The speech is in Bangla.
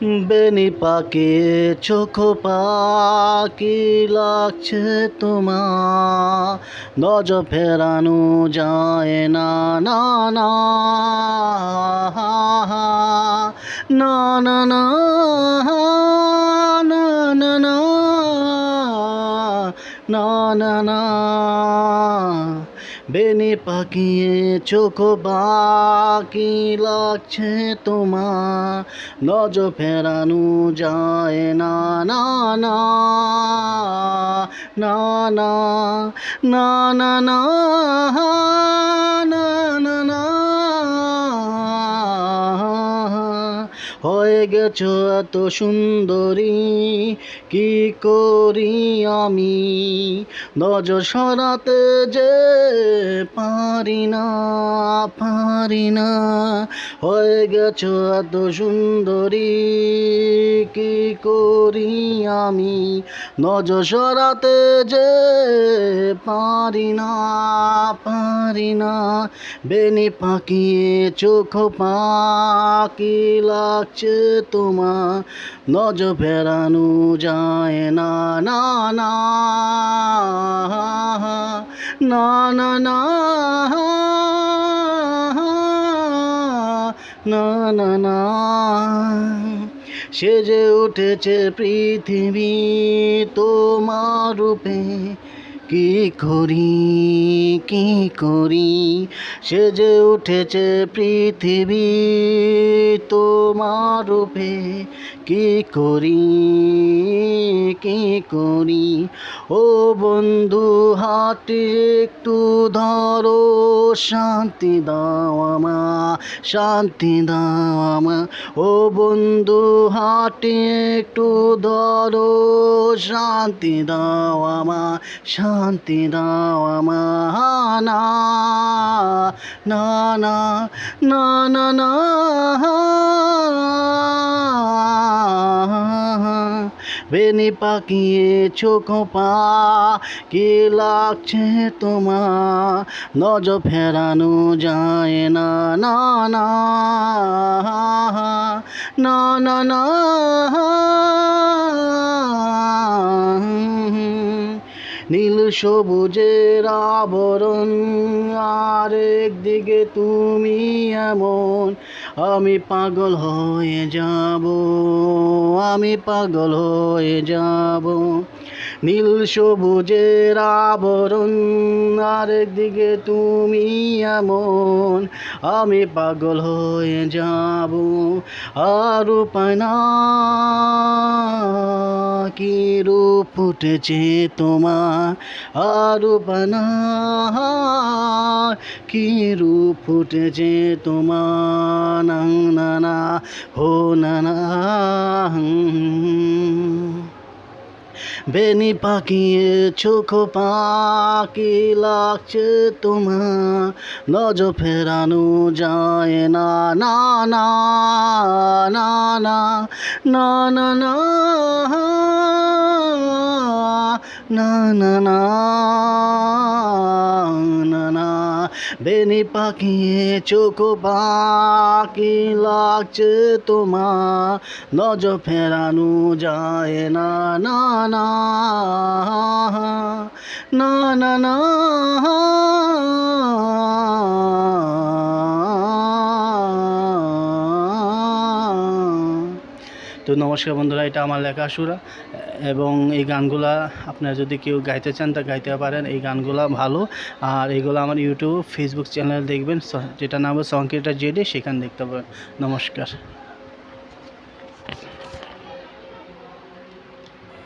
বেনি পাকে চোখ পাকি লাগছে তোমার নজ ফেরানো যায় না না না না না না না না না না না বেনি পাকিয়ে চোখ বাকি লাগছে তোমা নজ ফেরানো যায় না না না না না না না না। হয়ে গেছ এত সুন্দরী কি করি আমি? নজর সরাতে যে পারি না পারি না। হয়ে গেছো এত সুন্দরী, কি করি আমি? নজর সরাতে যে পারি না পারি না। বেনি পাকিয়ে চোখ পাকি লাগছে তোমার। নজ ফেরানো যায় না না না না না না। না না না। সেজে উঠেছে পৃথিবী তোমার রূপে। কি করি কি করি? সেজে উঠেছে পৃথিবী তোমার রূপে। কি করি কি করি? ও বন্ধু, হাতে একটু ধরো, শান্তি দাও আমা শান্তি দাও আমা ও বন্ধু, হাতে একটু ধরো, শান্তি দাও আমা শান্তি দাও আমা না না না না না না। বেনি পাকিয়ে চোখ পা, কি লাগছে তোমার? নজ ফেরানো যায় না না না। না না না। নীল সবুজের আবরণ আর দিকে তুমি এমন, আমি পাগল হয়ে যাব, আমি পাগল হয়ে যাব। নীল সবুজের আবরণ, আর একদিকে তুমি এমন। আমি পাগল হয়ে যাব, আর উপায় না। কি রূপ ফুটেছে তোমার? আর উপায় না। কি রূপ ফুটেছে তোমার? না না না হো না না বেনি পাকিয়ে চোখ পাকি লাগছে তোমার নজ ফেরানো যায় না না না না না না না না না না না বেনি পাকিয়ে চোখ পাকি লাগছে তোমা নজ ফেরানো যায় না না না না না না। তো নমস্কার বন্ধুরা, এটা আমার লেখা সুরা। এবং এই গানগুলা আপনারা যদি কেউ গাইতে চান, তা গাইতে পারেন। এই গানগুলা ভালো। আর এইগুলো আমার ইউটিউব ফেসবুক চ্যানেল দেখবেন। যেটা নাম সংকেটা জেডে, সেখানে দেখতে পাবেন। নমস্কার।